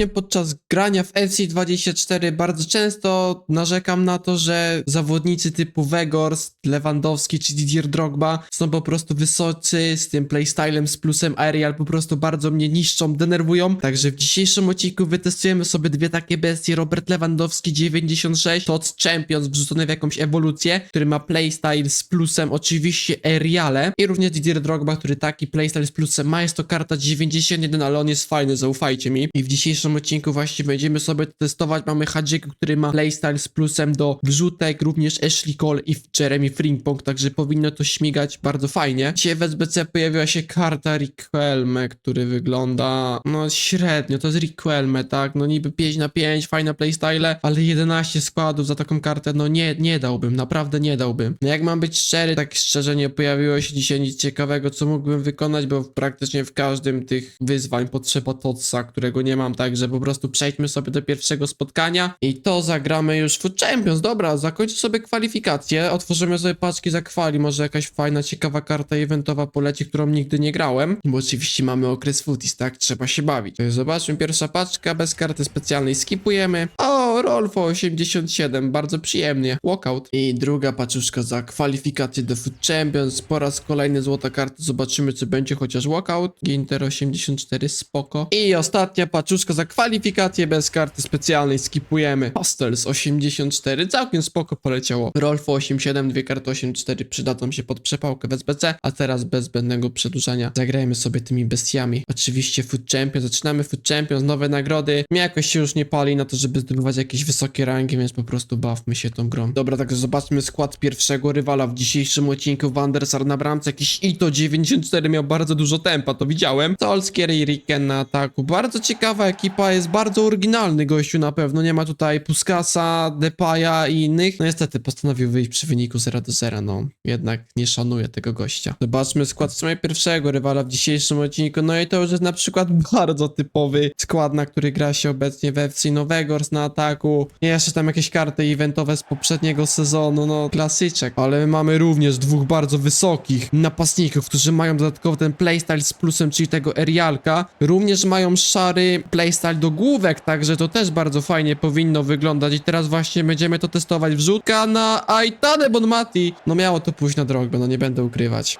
Ostatnio podczas grania w FC24 bardzo często narzekam na to, że zawodnicy typu Weghorst, Lewandowski czy Didier Drogba są po prostu wysocy z tym playstylem z plusem aerial, po prostu bardzo mnie niszczą, denerwują. Także w dzisiejszym odcinku wytestujemy sobie dwie takie bestie. Robert Lewandowski 96, to od Champions wrzucony w jakąś ewolucję, który ma playstyle z plusem oczywiście aeriale i również Didier Drogba, który taki playstyle z plusem ma. Jest to karta 91, ale on jest fajny, zaufajcie mi. I w dzisiejszym odcinku właśnie będziemy sobie to testować. Mamy Hadziego, który ma playstyle z plusem do wrzutek, również Ashley Cole i Jeremy Frimpong, także powinno to śmigać bardzo fajnie. Dzisiaj w SBC pojawiła się karta Riquelme, który wygląda no średnio, to jest Riquelme, tak? No niby 5 na 5, fajne playstyle, ale 11 składów za taką kartę, no nie, nie dałbym, naprawdę nie dałbym. No jak mam być szczery, tak szczerze nie pojawiło się dzisiaj nic ciekawego, co mógłbym wykonać, bo praktycznie w każdym tych wyzwań potrzeba Totsa, którego nie mam, także po prostu przejdźmy sobie do pierwszego spotkania i to zagramy już w Champions. Dobra, zakończę sobie kwalifikacje, otworzymy sobie paczki za kwali, może jakaś fajna, ciekawa karta eventowa poleci, którą nigdy nie grałem, bo oczywiście mamy okres footies, tak? Trzeba się bawić. Zobaczmy, pierwsza paczka, bez karty specjalnej skipujemy. O, Rolfo 87, bardzo przyjemnie. Walkout. I druga paczuszka za kwalifikację do Food Champions. Po raz kolejny złota karta. Zobaczymy, czy będzie chociaż walkout. Ginter 84, spoko. I ostatnia paczuszka za kwalifikację bez karty specjalnej. Skipujemy. Hostels 84, całkiem spoko poleciało. Rolfo 87, dwie karty 84 przydadzą się pod przepałkę w SBC. A teraz bez zbędnego przedłużania zagrajmy sobie tymi bestiami. Oczywiście Food Champions. Zaczynamy Food Champions, nowe nagrody. Mnie jakoś się już nie pali na to, żeby zdobywać jakieś wysokie rangi, więc po prostu bawmy się tą grą. Dobra, także zobaczmy skład pierwszego rywala w dzisiejszym odcinku. Van der Sar na bramce, jakiś Ito 94 miał bardzo dużo tempa, to widziałem. Solskier i Riken na ataku. Bardzo ciekawa ekipa, jest bardzo oryginalny gościu na pewno. Nie ma tutaj Puskasa, Depaya i innych. No niestety postanowił wyjść przy wyniku 0 do 0, no. Jednak nie szanuję tego gościa. Zobaczmy skład w pierwszego rywala w dzisiejszym odcinku. No i to już jest na przykład bardzo typowy skład, na który gra się obecnie we FC Nowegors na ataku. I jeszcze tam jakieś karty eventowe z poprzedniego sezonu, no klasyczek. Ale my mamy również dwóch bardzo wysokich napastników, którzy mają dodatkowo ten playstyle z plusem, czyli tego Erialka. Również mają szary playstyle do główek, także to też bardzo fajnie powinno wyglądać. I teraz właśnie będziemy to testować. Wrzutka na Aitane Bonmati. No miało to pójść na drogę, no nie będę ukrywać.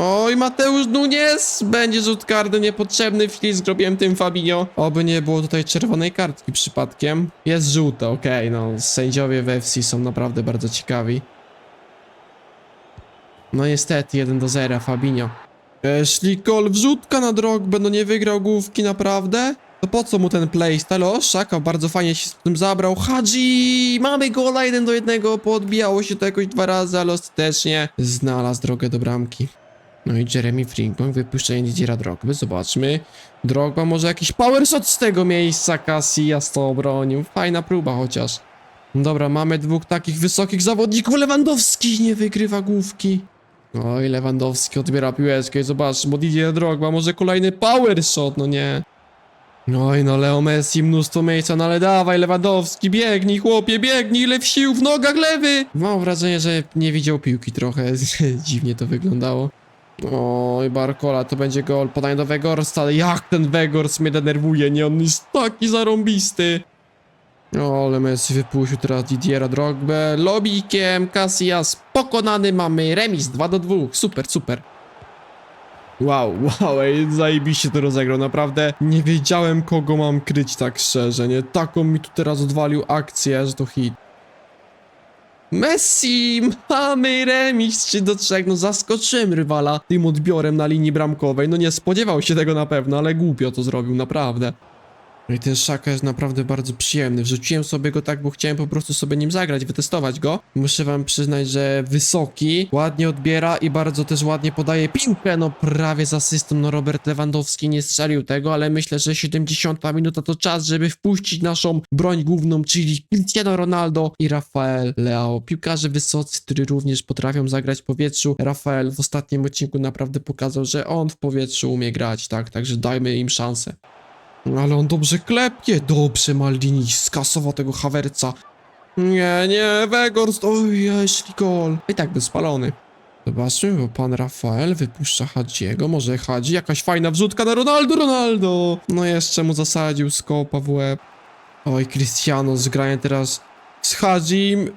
Oj, Mateusz Nunes! Będzie rzut karny niepotrzebny, wślizg zrobiłem tym Fabinho. Oby nie było tutaj czerwonej kartki przypadkiem. Jest żółte, okej, no. Sędziowie w FC są naprawdę bardzo ciekawi. No niestety, 1 do 0, Fabinho. Ashley Cole, wrzutka na drogę, no nie wygrał główki, naprawdę? To po co mu ten playstyle? O, Szaka bardzo fajnie się z tym zabrał. Hadzi! Mamy gola 1 do 1, podbijało się to jakoś dwa razy, ale ostatecznie znalazł drogę do bramki. No i Jeremy Frimpong, wypuszczenie Didiera Drogby, zobaczmy. Drogba może jakiś power shot z tego miejsca, Casillas to obronił. Fajna próba chociaż. Dobra, mamy dwóch takich wysokich zawodników. Lewandowski nie wygrywa główki. Oj, Lewandowski odbiera piłeczkę i zobacz, bo Didier Drogba może kolejny power shot, no nie. Oj, no Leo Messi, mnóstwo miejsca, no ale dawaj Lewandowski, biegnij chłopie, biegnij, ile sił, w nogach lewy! Mam wrażenie, że nie widział piłki trochę, dziwnie to wyglądało. Oj, Barkola, to będzie gol, podanie do Wegorsta, ale jak ten Wegors mnie denerwuje, nie, on jest taki zarąbisty. O, ale Messi wypuścił teraz Didiera Drogbę, lobikiem, Casillas pokonany, mamy remis 2 do 2, super, super. Wow, wow, ej, zajebiście to rozegrał, naprawdę nie wiedziałem kogo mam kryć tak szczerze, nie? Taką mi tu teraz odwalił akcję, że to hit. Messi! Mamy remis 3 do 3, no zaskoczyłem rywala tym odbiorem na linii bramkowej, no nie spodziewał się tego na pewno, ale głupio to zrobił, naprawdę. No i ten Szaka jest naprawdę bardzo przyjemny. Wrzuciłem sobie go tak, bo chciałem po prostu sobie nim zagrać, wytestować go. Muszę wam przyznać, że wysoki, ładnie odbiera i bardzo też ładnie podaje piłkę. No prawie z asystą, no Robert Lewandowski nie strzelił tego, ale myślę, że 70 minuta to czas, żeby wpuścić naszą broń główną, czyli Cristiano Ronaldo i Rafael Leao. Piłkarze wysocy, którzy również potrafią zagrać w powietrzu. Rafael w ostatnim odcinku naprawdę pokazał, że on w powietrzu umie grać, tak? Także dajmy im szansę. Ale on dobrze klepie. Dobrze, Maldini skasował tego Hawerca. Nie, nie, Wegorst. Oj, Ashley Cole. I tak był spalony. Zobaczmy, bo pan Rafael wypuszcza Hadziego. Może Hadzi, jakaś fajna wrzutka na Ronaldo, Ronaldo! No jeszcze mu zasadził skopa w łeb. Oj, Cristiano, zgranie teraz z Hadzim.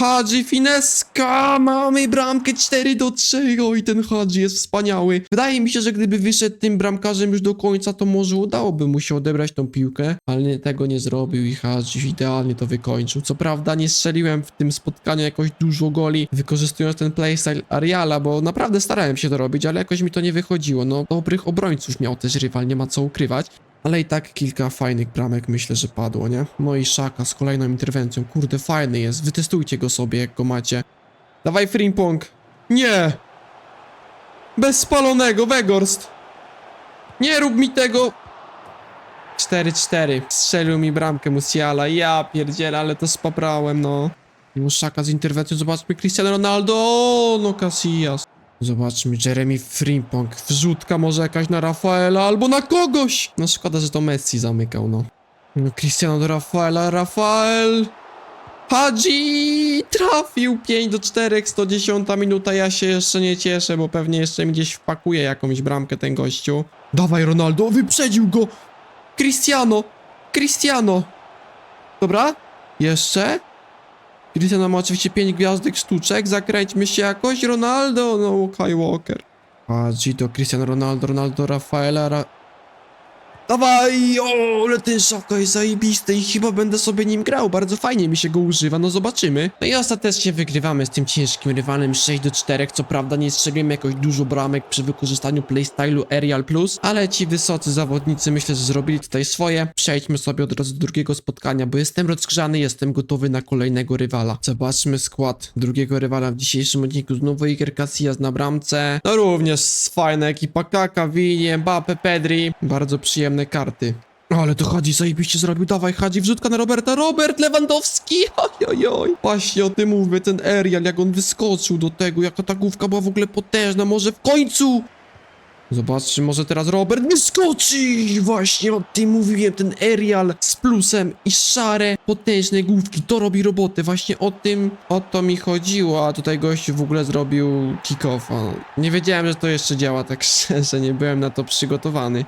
Hadzi Fineska! Mamy bramkę 4 do 3. Oj, ten Hadzi jest wspaniały. Wydaje mi się, że gdyby wyszedł tym bramkarzem już do końca, to może udałoby mu się odebrać tą piłkę, ale nie, tego nie zrobił i Hadzi idealnie to wykończył. Co prawda nie strzeliłem w tym spotkaniu jakoś dużo goli, wykorzystując ten playstyle Ariala, bo naprawdę starałem się to robić, ale jakoś mi to nie wychodziło. No, dobrych obrońców miał też rywal, nie ma co ukrywać. Ale i tak kilka fajnych bramek myślę, że padło, nie? No i Szaka z kolejną interwencją. Kurde, fajny jest. Wytestujcie go sobie, jak go macie. Dawaj Frimpong. Nie! Bez spalonego, Wegorst! Nie rób mi tego! 4-4. Strzelił mi bramkę Musiala. Ja pierdzielę, ale to spaprałem, no. No Szaka z interwencją. Zobaczmy Cristiano Ronaldo. No Casillas. Zobaczmy, Jeremy Frimpong. Wrzutka może jakaś na Rafaela albo na kogoś. No szkoda, że to Messi zamykał, no. No Cristiano do Rafaela. Rafael! Hadzi! Trafił 5 do 4, 110 minuta. Ja się jeszcze nie cieszę, bo pewnie jeszcze mi gdzieś wpakuje jakąś bramkę ten gościu. Dawaj Ronaldo, wyprzedził go! Cristiano! Cristiano! Dobra? Jeszcze? Cristiano ma oczywiście 5 gwiazdek sztuczek, zakręćmy się jakoś, Ronaldo, no Kai Walker. Hadzi do Cristiano Ronaldo, Ronaldo Rafaela, Ra... Dawaj! O, ale ten szako jest zajebisty i chyba będę sobie nim grał. Bardzo fajnie mi się go używa, no zobaczymy. No i ostatecznie wygrywamy z tym ciężkim rywalem 6 do 4. Co prawda nie strzeliłem jakoś dużo bramek przy wykorzystaniu playstylu Aerial Plus, ale ci wysocy zawodnicy myślę, że zrobili tutaj swoje. Przejdźmy sobie od razu do drugiego spotkania, bo jestem rozgrzany, jestem gotowy na kolejnego rywala. Zobaczmy skład drugiego rywala w dzisiejszym odcinku. Znowu Iker Casillas na bramce. No również fajna ekipa Kaka, Winie, Mbappe, Pedri. Bardzo przyjemne karty. Ale to Hadzi zajebiście zrobił, dawaj Hadzi, wrzutka na Roberta, Robert Lewandowski, oj, oj, oj. Właśnie o tym mówię, ten Arial, jak on wyskoczył do tego, jaka ta główka była w ogóle potężna, może w końcu... Zobaczcie, może teraz Robert wyskoczy! Właśnie o tym mówiłem, ten Arial z plusem i szare, potężne główki, to robi robotę, właśnie o tym, o to mi chodziło, a tutaj gościu w ogóle zrobił kick-offa. Nie wiedziałem, że to jeszcze działa, tak szczerze, nie byłem na to przygotowany.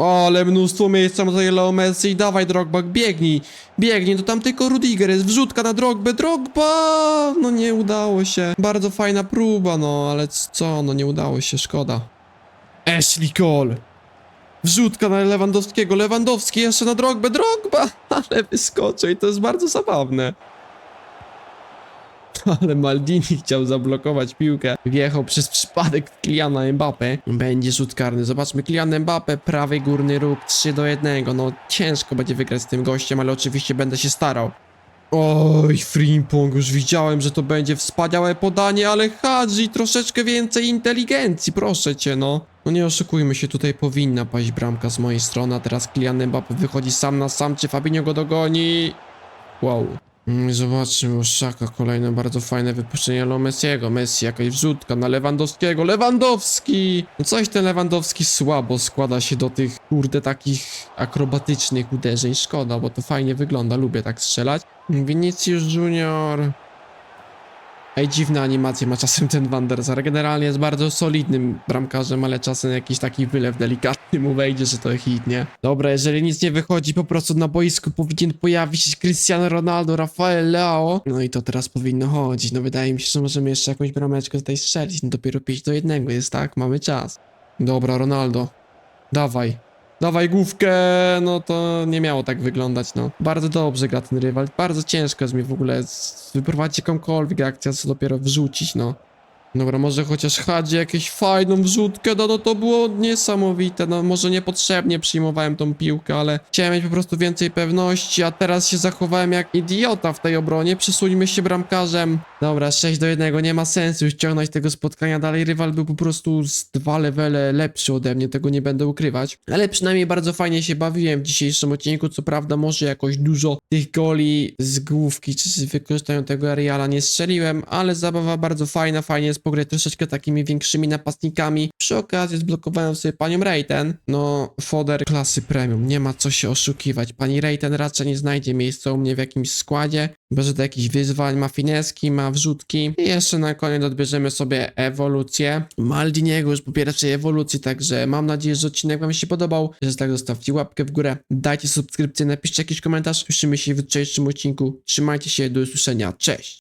O, ale mnóstwo miejsca mu zajęło Messi. Dawaj, Drogba, biegnij. Biegnij, to tam tylko Rudiger jest. Wrzutka na Drogbę. Drogba! No nie udało się. Bardzo fajna próba, no, ale co, no nie udało się, szkoda. Ashley Cole. Wrzutka na Lewandowskiego. Lewandowski jeszcze na Drogbę. Drogba! Ale wyskoczył i to jest bardzo zabawne. Ale Maldini chciał zablokować piłkę. Wjechał przez przypadek w Kyliana Mbappe. Będzie rzut karny. Zobaczmy Kylian Mbappe, prawy górny róg 3 do 1. No ciężko będzie wygrać z tym gościem, ale oczywiście będę się starał. Oj, Frimpong, już widziałem, że to będzie wspaniałe podanie, ale Hadzi, troszeczkę więcej inteligencji, proszę cię, no. No nie oszukujmy się, tutaj powinna paść bramka z mojej strony, a teraz Kylian Mbappe wychodzi sam na sam, czy Fabinho go dogoni? Wow. Mm, Zobaczmy, Szaka kolejne bardzo fajne wypuszczenie Leo Messiego. Messi, jakaś wrzutka na Lewandowskiego. Lewandowski! No coś ten Lewandowski słabo składa się do tych, kurde, takich akrobatycznych uderzeń. Szkoda, bo to fajnie wygląda, lubię tak strzelać. Vinicius Junior... Ej, dziwne animacje ma czasem ten Van der Sar. Generalnie jest bardzo solidnym bramkarzem, ale czasem jakiś taki wylew delikatny mu wejdzie, że to hit, nie? Dobra, jeżeli nic nie wychodzi, po prostu na boisku powinien pojawić się Cristiano Ronaldo, Rafael Leao. No i to teraz powinno chodzić. No wydaje mi się, że możemy jeszcze jakąś brameczkę tutaj strzelić. No dopiero 5 do 1 jest, tak? Mamy czas. Dobra, Ronaldo. Dawaj. Dawaj główkę, no to nie miało tak wyglądać, no. Bardzo dobrze gra ten rywal, bardzo ciężko jest mi w ogóle wyprowadzić jakąkolwiek akcję, co dopiero wrzucić, no. Dobra, może chociaż Hadzie jakieś fajną wrzutkę, no, no to było niesamowite, no może niepotrzebnie przyjmowałem tą piłkę, ale chciałem mieć po prostu więcej pewności, a teraz się zachowałem jak idiota w tej obronie, przesuńmy się bramkarzem. Dobra, 6 do 1, nie ma sensu już ciągnąć tego spotkania dalej, rywal był po prostu z dwa levele lepszy ode mnie, tego nie będę ukrywać, ale przynajmniej bardzo fajnie się bawiłem w dzisiejszym odcinku, co prawda może jakoś dużo tych goli z główki, czy z wykorzystania tego areala nie strzeliłem, ale zabawa bardzo fajna, fajnie pograć troszeczkę takimi większymi napastnikami. Przy okazji zblokowałem sobie panią Rejten. No, foder klasy premium, nie ma co się oszukiwać. Pani Rejten raczej nie znajdzie miejsca u mnie w jakimś składzie, bez do jakichś wyzwań, ma fineski, ma wrzutki. I jeszcze na koniec odbierzemy sobie ewolucję. Maldiniego już po pierwszej ewolucji, także mam nadzieję, że odcinek wam się podobał. Jeżeli tak, zostawcie łapkę w górę, dajcie subskrypcję, napiszcie jakiś komentarz. Słyszymy się w jutrzejszym odcinku. Trzymajcie się, do usłyszenia, cześć!